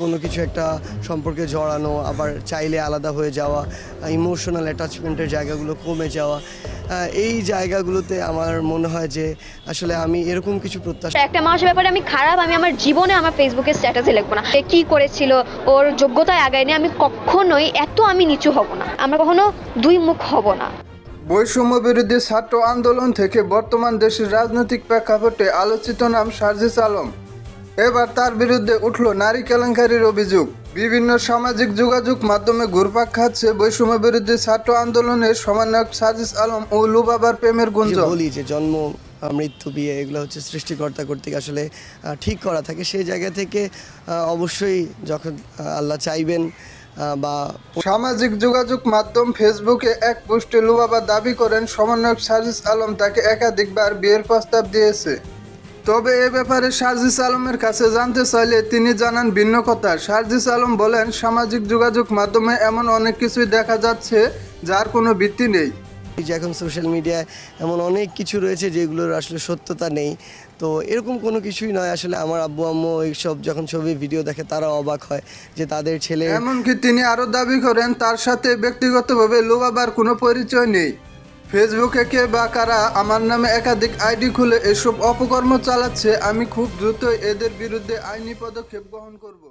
কোনো কিছু একটা সম্পর্কে জড়ানো আবার চাইলে আলাদা হয়ে যাওয়া ইমোশনাল অ্যাটাচমেন্টের জায়গাগুলো কমে যাওয়া এই জায়গাগুলোতে আমার মনে হয় যে আসলে আমি এরকম কিছু প্রত্যাশা একটা মানুষের ব্যাপারে আমি খারাপ আমি আমার জীবনে আমার ফেসবুকে স্ট্যাটাসে লিখব না। সে কি করেছিল ওর যোগ্যতায় আগায় নিয়ে আমি কখনোই এত আমি নিচু হব না। আমরা কখনো দুই মুখ হব না। বৈষম্য বিরোধী ছাত্র আন্দোলন থেকে বর্তমান দেশের রাজনৈতিক প্রেক্ষাপটে আলোচিত নাম সার্জিস আলম। এবার তার বিরুদ্ধে উঠল নারী কেলেঙ্কারির অভিযোগ। বিভিন্ন সামাজিক যোগাযোগ মাধ্যমে ঘুরপাক খাচ্ছে বৈষম্য বিরুদ্ধে ছাত্র আন্দোলনের সমন্বয়ক সার্জিস আলম ও লুবাবার প্রেমের গুঞ্জ বলি যে জন্ম মৃত্যু বিয়ে এগুলো হচ্ছে সৃষ্টিকর্তা কর্তৃক আসলে ঠিক করা থাকে। সেই জায়গা থেকে অবশ্যই যখন আল্লাহ চাইবেন বা সামাজিক যোগাযোগ মাধ্যম ফেসবুকে এক পোস্টে লুবাবা দাবি করেন সমন্বয়ক সার্জিস আলম তাকে একাধিকবার বিয়ের প্রস্তাব দিয়েছে। তবে এ ব্যাপারে সার্জিস আলমের কাছে জানতে চাইলে তিনি জানান ভিন্ন কথা। সার্জিস আলম বলেন সামাজিক যোগাযোগ মাধ্যমে এমন অনেক কিছুই দেখা যাচ্ছে যার কোনো ভিত্তি নেই। যে এখন সোশ্যাল মিডিয়ায় এমন অনেক কিছু রয়েছে যেগুলোর আসলে সত্যতা নেই। তো এরকম কোনো কিছুই নয় আসলে আমার আব্বু আম্মু এইসব যখন ছবি ভিডিও দেখে তারা অবাক হয় যে তাদের ছেলে এমনকি তিনি আরও দাবি করেন তার সাথে ব্যক্তিগতভাবে লুবাবার কোনো পরিচয় নেই। ফেসবুকে কে বা কারা আমার নামে একাধিক আইডি খুলে এসব অপকর্ম চালাচ্ছে, আমি খুব দ্রুতই এদের বিরুদ্ধে আইনি পদক্ষেপ গ্রহণ করব।